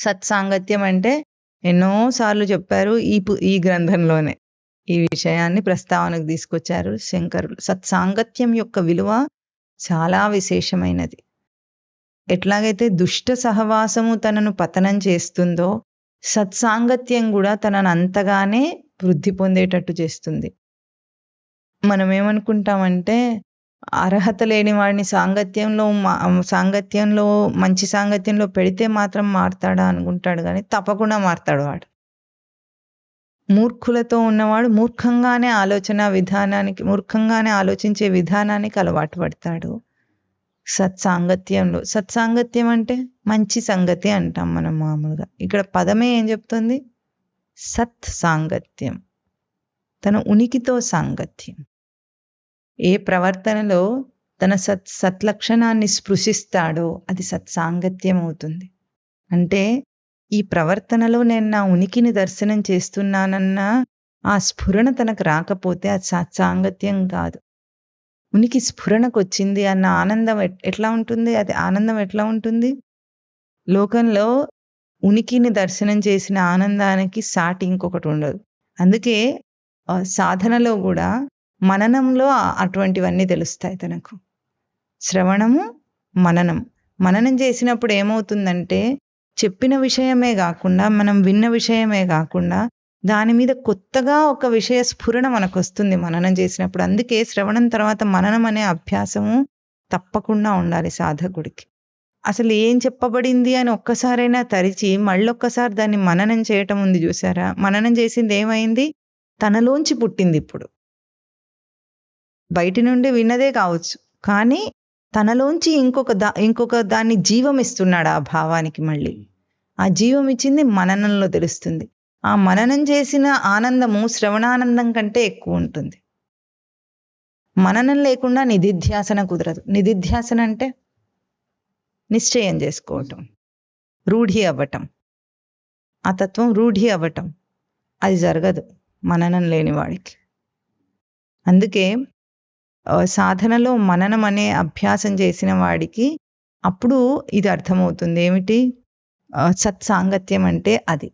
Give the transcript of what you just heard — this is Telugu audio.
సత్సాంగత్యం అంటే ఎన్నోసార్లు చెప్పారు ఈ ఈ గ్రంథంలోనే. ఈ విషయాన్ని ప్రస్తావనకు తీసుకొచ్చారు శంకరులు. సత్సాంగత్యం యొక్క విలువ చాలా విశేషమైనది. ఎట్లాగైతే దుష్ట సహవాసము తనను పతనం చేస్తుందో సత్సాంగత్యం కూడా తనను అంతగానే వృద్ధి పొందేటట్టు చేస్తుంది. మనం ఏమనుకుంటామంటే అర్హత లేని వాడిని సాంగత్యంలో మా- సాంగత్యంలో మంచి సాంగత్యంలో పెడితే మాత్రం మారతాడా అనుకుంటాడు కానీ తప్పకుండా మారతాడు వాడు. మూర్ఖులతో ఉన్నవాడు మూర్ఖంగానే ఆలోచన విధానానికి మూర్ఖంగానే ఆలోచించే విధానానికి అలవాటు పడతాడు. సత్సాంగత్యంలో సత్సాంగత్యం అంటే మంచి సంగతి అంటాం మనం మామూలుగా. ఇక్కడ పదమే ఏం చెప్తుంది? సత్ సాంగత్యం తన ఉనికితో సాంగత్యం. ఏ ప్రవర్తనలో తన సత్ సత్లక్షణాన్ని స్పృశిస్తాడో అది సత్సాంగత్యం అవుతుంది అంటే ఈ ప్రవర్తనలో నేను నా ఉనికిని దర్శనం చేస్తున్నానన్న ఆ స్ఫురణ తనకు రాకపోతే అది సత్సాంగత్యం కాదు. ఉనికి స్ఫురణకు వచ్చింది అన్న ఆనందం ఎట్- ఎట్లా ఉంటుంది? అది ఆనందం ఎట్లా ఉంటుంది? లోకంలో ఉనికిని దర్శనం చేసిన ఆనందానికి సాటి ఇంకొకటి ఉండదు. అందుకే సాధనలో కూడా మననంలో అటువంటివన్నీ తెలుస్తాయి తనకు. శ్రవణము మననం. మననం చేసినప్పుడు ఏమవుతుందంటే చెప్పిన విషయమే కాకుండా మనం విన్న విషయమే కాకుండా దాని మీద కొత్తగా ఒక విషయ స్ఫురణ మనకు వస్తుంది మననం చేసినప్పుడు. అందుకే శ్రవణం తర్వాత మననం అనే అభ్యాసము తప్పకుండా ఉండాలి సాధకుడికి. అసలు ఏం చెప్పబడింది అని ఒక్కసారైనా తరిచి మళ్ళొక్కసారి దాన్ని మననం చేయటం ఉంది చూసారా? మననం చేసింది ఏమైంది? తనలోంచి పుట్టింది ఇప్పుడు. బయటి నుండి విన్నదే కావచ్చు. కానీ తనలోంచి ఇంకొక దా ఇంకొక దాన్ని జీవం ఇస్తున్నాడు ఆ భావానికి మళ్ళీ. ఆ జీవం ఇచ్చింది మననంలో తెలుస్తుంది. ఆ మననం చేసిన ఆనందము శ్రవణానందం కంటే ఎక్కువ ఉంటుంది. మననం లేకుండా నిధిధ్యాసన కుదరదు. నిధిధ్యాసన అంటే నిశ్చయం చేసుకోవటం. రూఢి అవ్వటం. ఆ తత్వం రూఢి అవ్వటం. అది జరగదు. మననం లేని వాడికి. అందుకే సాధనలో మననం అనే అభ్యాసం చేసిన వాడికి అప్పుడు ఇది అర్థమవుతుంది. ఏమిటి? సత్సాంగత్యం అంటే అది.